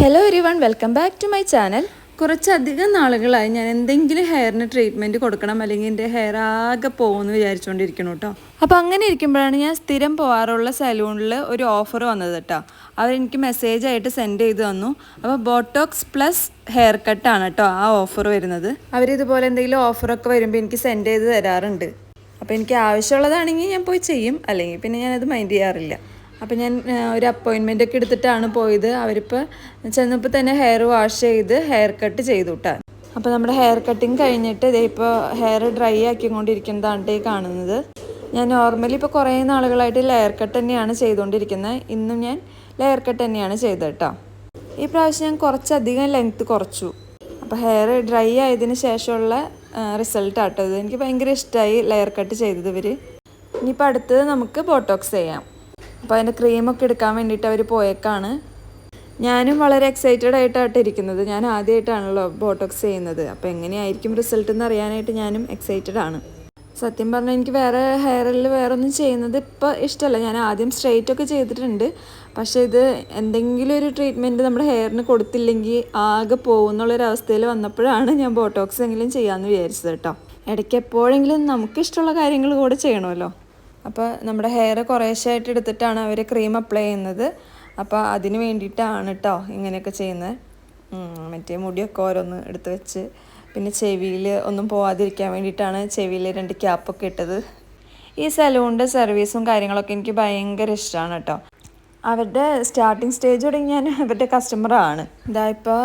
Hello everyone welcome back to my channel കുറച്ചധികം നാളുകളായി ഞാൻ എന്തെങ്കിലും ഹെയറിന് ട്രീറ്റ്മെന്റ് കൊടുക്കണം അല്ലെങ്കിൽ എന്റെ ഹെയർ ആകെ പോകുമെന്ന് വിചാരിച്ചുകൊണ്ടിരിക്കണം കേട്ടോ അപ്പോൾ അങ്ങനെ ഇരിക്കുമ്പോഴാണ് ഞാൻ സ്ഥിരം പോകാറുള്ള സലൂണിൽ ഒരു ഓഫർ വന്നത് കേട്ടോ അവരെനിക്ക് മെസ്സേജ് ആയിട്ട് സെൻഡ് ചെയ്ത് തന്നു. അപ്പോൾ ബോട്ടോക്സ് പ്ലസ് ഹെയർ കട്ടാണ് കേട്ടോ ആ ഓഫർ വരുന്നത്. അവരിതുപോലെ എന്തെങ്കിലും ഓഫറൊക്കെ വരുമ്പോൾ എനിക്ക് സെൻഡ് ചെയ്ത് തരാറുണ്ട്. അപ്പോൾ എനിക്ക് ആവശ്യമുള്ളതാണെങ്കിൽ ഞാൻ പോയി ചെയ്യും. അല്ലെങ്കിൽ പിന്നെ ഞാനത് മൈൻഡ് ചെയ്യാറില്ല. അപ്പോൾ ഞാൻ ഒരു അപ്പോയിൻമെന്റ് ഒക്കെ എടുത്തിട്ടാണ് പോയത്. അവരിപ്പോൾ ചെന്നപ്പോൾ തന്നെ ഹെയർ വാഷ് ചെയ്ത് ഹെയർ കട്ട് ചെയ്തു അപ്പോൾ നമ്മുടെ ഹെയർ കട്ടിങ് കഴിഞ്ഞിട്ട് ഇതേ ഇപ്പോൾ ഹെയർ ഡ്രൈ ആക്കിക്കൊണ്ടിരിക്കുന്നതാണ് ഈ കാണുന്നത്. ഞാൻ നോർമലി ഇപ്പോൾ കുറേ നാളുകളായിട്ട് ലെയർ കട്ട് തന്നെയാണ് ചെയ്തുകൊണ്ടിരിക്കുന്നത് ഇന്നും ഞാൻ ലെയർ കട്ട് തന്നെയാണ് ചെയ്തത് കേട്ടോ ഈ പ്രാവശ്യം ഞാൻ കുറച്ചധികം ലെങ്ത്ത് കുറച്ചു. അപ്പോൾ ഹെയർ ഡ്രൈ ആയതിന് ശേഷമുള്ള റിസൾട്ട് ആട്ടോ ഇത്. എനിക്ക് ഭയങ്കര ഇഷ്ടമായി ലെയർ കട്ട് ചെയ്തത് ഇവർ ഇനിയിപ്പോൾ അടുത്തത് നമുക്ക് ബോട്ടോക്സ് ചെയ്യാം. അപ്പോൾ അതിന്റെ ക്രീമൊക്കെ എടുക്കാൻ വേണ്ടിയിട്ട് അവർ പോയേക്കാണ്. ഞാനും വളരെ എക്സൈറ്റഡ് ആയിട്ടാണ് ഇരിക്കുന്നത്. ഞാൻ ആദ്യമായിട്ടാണല്ലോ ബോട്ടോക്സ് ചെയ്യുന്നത്. അപ്പോൾ എങ്ങനെയായിരിക്കും റിസൾട്ട് എന്ന് അറിയാനായിട്ട് ഞാനും എക്സൈറ്റഡ് ആണ്. സത്യം പറഞ്ഞാൽ എനിക്ക് വേറെ ഹെയറിൽ വേറെ ഒന്നും ചെയ്യുന്നത് ഇപ്പോൾ ഇഷ്ടമല്ല ഞാൻ ആദ്യം സ്ട്രെയിറ്റ് ഒക്കെ ചെയ്തിട്ടുണ്ട്. പക്ഷേ ഇത് എന്തെങ്കിലും ഒരു ട്രീറ്റ്മെന്റ് നമ്മുടെ ഹെയറിന് കൊടുത്തില്ലെങ്കിൽ ആകെ പോകുന്നുള്ളൊരവസ്ഥയിൽ വന്നപ്പോഴാണ് ഞാൻ ബോട്ടോക്സ് എങ്കിലും ചെയ്യാമെന്ന് വിചാരിച്ചത് കേട്ടോ. ഇടയ്ക്ക് എപ്പോഴെങ്കിലും നമുക്കിഷ്ടമുള്ള കാര്യങ്ങൾ കൂടെ ചെയ്യണമല്ലോ. അപ്പോൾ നമ്മുടെ ഹെയർ കുറേശ്ശായിട്ട് എടുത്തിട്ടാണ് അവർ ക്രീം അപ്ലൈ ചെയ്യുന്നത്. അപ്പോൾ അതിന് വേണ്ടിയിട്ടാണ് കേട്ടോ ഇങ്ങനെയൊക്കെ ചെയ്യുന്നത്. മറ്റേ മുടിയൊക്കെ ഓരോന്ന് എടുത്ത് വെച്ച്. പിന്നെ ചെവിയിൽ ഒന്നും പോവാതിരിക്കാൻ വേണ്ടിയിട്ടാണ് ചെവിയിൽ രണ്ട് ക്യാപ്പൊക്കെ ഇട്ടത്. ഈ സലൂണിന്റെ സർവീസും കാര്യങ്ങളൊക്കെ എനിക്ക് ഭയങ്കര ഇഷ്ടമാണ് കേട്ടോ അവരുടെ സ്റ്റാർട്ടിങ് സ്റ്റേജ് തുടങ്ങി ഞാൻ അവരുടെ കസ്റ്റമറാണ് ഇതാ ഇപ്പോൾ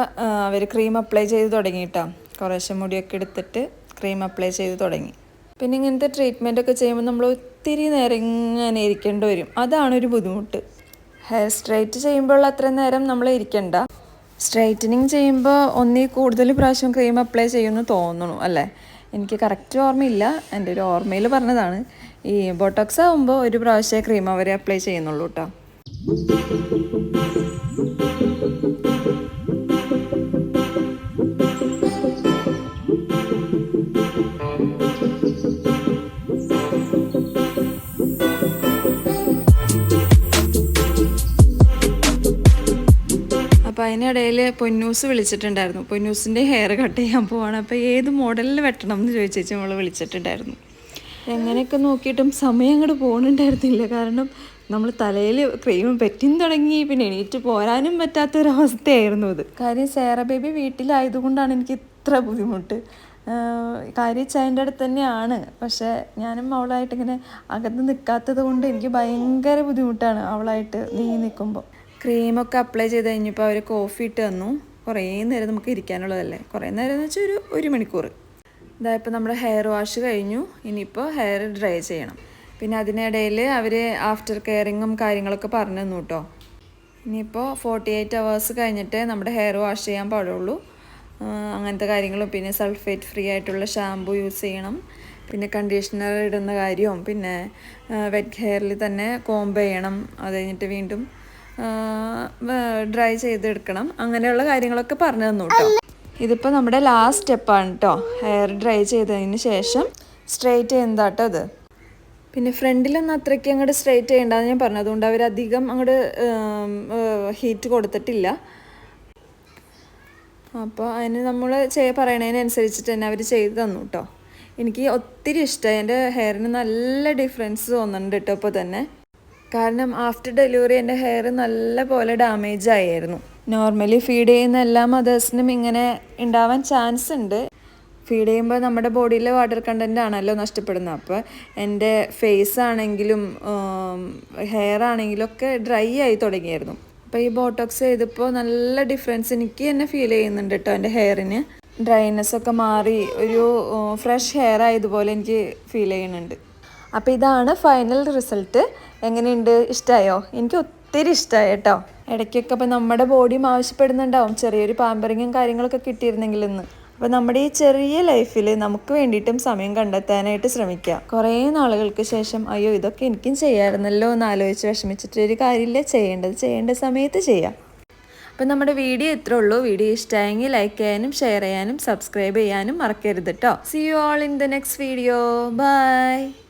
അവർ ക്രീം അപ്ലൈ ചെയ്ത് തുടങ്ങി കേട്ടോ കുറേശ്ശെ മുടിയൊക്കെ എടുത്തിട്ട് ക്രീം അപ്ലൈ ചെയ്ത് തുടങ്ങി. പിന്നെ ഇങ്ങനത്തെ ട്രീറ്റ്മെന്റ് ഒക്കെ ചെയ്യുമ്പോൾ നമ്മൾ ഒത്തിരി നേരം ഇങ്ങനെ ഇരിക്കേണ്ടി വരും. അതാണ് ഒരു ബുദ്ധിമുട്ട്. ഹെയർ സ്ട്രൈറ്റ് ചെയ്യുമ്പോൾ അത്ര നേരം നമ്മൾ ഇരിക്കണ്ട. സ്ട്രൈറ്റനിങ് ചെയ്യുമ്പോൾ ഒന്നിൽ കൂടുതൽ പ്രാവശ്യം ക്രീം അപ്ലൈ ചെയ്യുമെന്ന് തോന്നുന്നു അല്ലേ? എനിക്ക് കറക്റ്റ് ഓർമ്മയില്ല. എന്റെ ഒരു ഓർമ്മയിൽ പറഞ്ഞതാണ്. ഈ ബോട്ടോക്സ് ആകുമ്പോൾ ഒരു പ്രാവശ്യമേ ക്രീം അവർ അപ്ലൈ ചെയ്യുന്നുള്ളൂ കേട്ടോ അപ്പോൾ അതിനിടയിൽ പൊന്നൂസ് വിളിച്ചിട്ടുണ്ടായിരുന്നു. പൊന്നൂസിന്റെ ഹെയർ കട്ട് ചെയ്യാൻ പോവാണ്. അപ്പോൾ ഏത് മോഡലിൽ വെട്ടണം എന്ന് ചോദിച്ചേച്ച് നമ്മൾ വിളിച്ചിട്ടുണ്ടായിരുന്നു. എങ്ങനെയൊക്കെ നോക്കിയിട്ടും സമയം അങ്ങോട്ട് പോകുന്നുണ്ടായിരുന്നില്ല കാരണം നമ്മൾ തലയിൽ ക്രീം പറ്റിയും തുടങ്ങി പിന്നെ എണീറ്റ് പോരാനും പറ്റാത്തൊരവസ്ഥയായിരുന്നു അത്. കാര്യം സേറ ബേബി വീട്ടിലായതുകൊണ്ടാണ് എനിക്ക് ഇത്ര ബുദ്ധിമുട്ട്. കാര്യം ചൈന്റെ അടുത്ത് തന്നെയാണ്. പക്ഷേ ഞാനും അവളായിട്ട് ഇങ്ങനെ അകത്ത് നിൽക്കാത്തത് കൊണ്ട് എനിക്ക് ഭയങ്കര ബുദ്ധിമുട്ടാണ് അവളായിട്ട് നീങ്ങി നിൽക്കുമ്പോൾ ക്രീമൊക്കെ അപ്ലൈ ചെയ്ത് കഴിഞ്ഞപ്പോൾ അവർ കോഫി ഇട്ട് തന്നു. കുറേ നേരം നമുക്ക് ഇരിക്കാനുള്ളതല്ലേ? കുറേ നേരം എന്ന് വെച്ചാൽ ഒരു ഒരു മണിക്കൂർ ഇതാ ഇപ്പോൾ നമ്മുടെ ഹെയർ വാഷ് കഴിഞ്ഞു. ഇനിയിപ്പോൾ ഹെയർ ഡ്രൈ ചെയ്യണം. പിന്നെ അതിനിടയിൽ അവർ ആഫ്റ്റർ കെയറിങ്ങും കാര്യങ്ങളൊക്കെ പറഞ്ഞു തന്നു കേട്ടോ ഇനിയിപ്പോൾ ഫോർട്ടി എയ്റ്റ് അവേഴ്സ് കഴിഞ്ഞിട്ട് നമ്മുടെ ഹെയർ വാഷ് ചെയ്യാൻ പാടുള്ളൂ. അങ്ങനത്തെ കാര്യങ്ങളും. പിന്നെ സൾഫേറ്റ് ഫ്രീ ആയിട്ടുള്ള ഷാമ്പു യൂസ് ചെയ്യണം. പിന്നെ കണ്ടീഷണർ ഇടുന്ന കാര്യവും. പിന്നെ വെറ്റ് ഹെയറിൽ തന്നെ കോംബ് ചെയ്യണം. അത് കഴിഞ്ഞിട്ട് വീണ്ടും ഡ്രൈ ചെയ്തെടുക്കണം. അങ്ങനെയുള്ള കാര്യങ്ങളൊക്കെ പറഞ്ഞു തന്നു കേട്ടോ. ഇതിപ്പോൾ നമ്മുടെ ലാസ്റ്റ് സ്റ്റെപ്പാണ് കേട്ടോ ഹെയർ ഡ്രൈ ചെയ്തതിന് ശേഷം സ്ട്രെയിറ്റ് ചെയ്യുന്നതാട്ടോ അത് പിന്നെ ഫ്രണ്ടിലൊന്നും അത്രയ്ക്ക് അങ്ങോട്ട് സ്ട്രെയിറ്റ് ചെയ്യേണ്ടതെന്ന് ഞാൻ പറഞ്ഞു. അതുകൊണ്ട് അവരധികം അങ്ങോട്ട് ഹീറ്റ് കൊടുത്തിട്ടില്ല. അപ്പോൾ അതിന് നമ്മൾ ചെയ്യ പറയണതിനനുസരിച്ചിട്ട് തന്നെ അവർ ചെയ്ത് തന്നു കേട്ടോ എനിക്ക് ഒത്തിരി ഇഷ്ടമായി എന്റെ ഹെയറിന് നല്ല ഡിഫറൻസ് തോന്നുന്നുണ്ട് കേട്ടോ ഇപ്പോൾ തന്നെ. കാരണം ആഫ്റ്റർ ഡെലിവറി എന്റെ ഹെയർ നല്ല പോലെ ഡാമേജ് ആയിരുന്നു. നോർമലി ഫീഡ് ചെയ്യുന്ന എല്ലാ മദേഴ്സിനും ഇങ്ങനെ ഉണ്ടാവാൻ ചാൻസ് ഉണ്ട്. ഫീഡ് ചെയ്യുമ്പോൾ നമ്മുടെ ബോഡിയിലെ വാട്ടർ കണ്ടന്റ് ആണല്ലോ നഷ്ടപ്പെടുന്നത്. അപ്പോൾ എന്റെ ഫേസ് ആണെങ്കിലും ഹെയർ ആണെങ്കിലും ഒക്കെ ഡ്രൈ ആയി തുടങ്ങിയായിരുന്നു. അപ്പോൾ ഈ ബോട്ടോക്സ് ചെയ്തപ്പോൾ നല്ല ഡിഫറൻസ് എനിക്ക് തന്നെ ഫീൽ ചെയ്യുന്നുണ്ട് കേട്ടോ എന്റെ ഹെയറിന് ഡ്രൈനെസ് ഒക്കെ മാറി ഒരു ഫ്രഷ് ഹെയർ ആയതുപോലെ എനിക്ക് ഫീൽ ചെയ്യുന്നുണ്ട്. അപ്പോൾ ഇതാണ് ഫൈനൽ റിസൾട്ട് എങ്ങനെയുണ്ട്? ഇഷ്ടമായോ എനിക്ക് ഒത്തിരി ഇഷ്ടമായി കേട്ടോ. ഇടയ്ക്കൊക്കെ അപ്പോൾ നമ്മുടെ ബോഡിയും ആവശ്യപ്പെടുന്നുണ്ടാവും. ചെറിയൊരു പാമ്പറിങ്ങും കാര്യങ്ങളൊക്കെ കിട്ടിയിരുന്നെങ്കിൽ ഇന്ന്. അപ്പോൾ നമ്മുടെ ഈ ചെറിയ ലൈഫിൽ നമുക്ക് വേണ്ടിയിട്ടും സമയം കണ്ടെത്താനായിട്ട് ശ്രമിക്കുക കുറേ നാളുകൾക്ക് ശേഷം അയ്യോ ഇതൊക്കെ എനിക്കും ചെയ്യാമായിരുന്നല്ലോ എന്ന് ആലോചിച്ച് വിഷമിച്ചിട്ട് ഒരു കാര്യമില്ല. ചെയ്യേണ്ടത് ചെയ്യേണ്ട സമയത്ത് ചെയ്യാം. അപ്പം നമ്മുടെ വീഡിയോ ഇത്രേ ഉള്ളൂ. വീഡിയോ ഇഷ്ടമായെങ്കിൽ ലൈക്ക് ചെയ്യാനും ഷെയർ ചെയ്യാനും സബ്സ്ക്രൈബ് ചെയ്യാനും മറക്കരുത് കേട്ടോ. See you all in the next video bye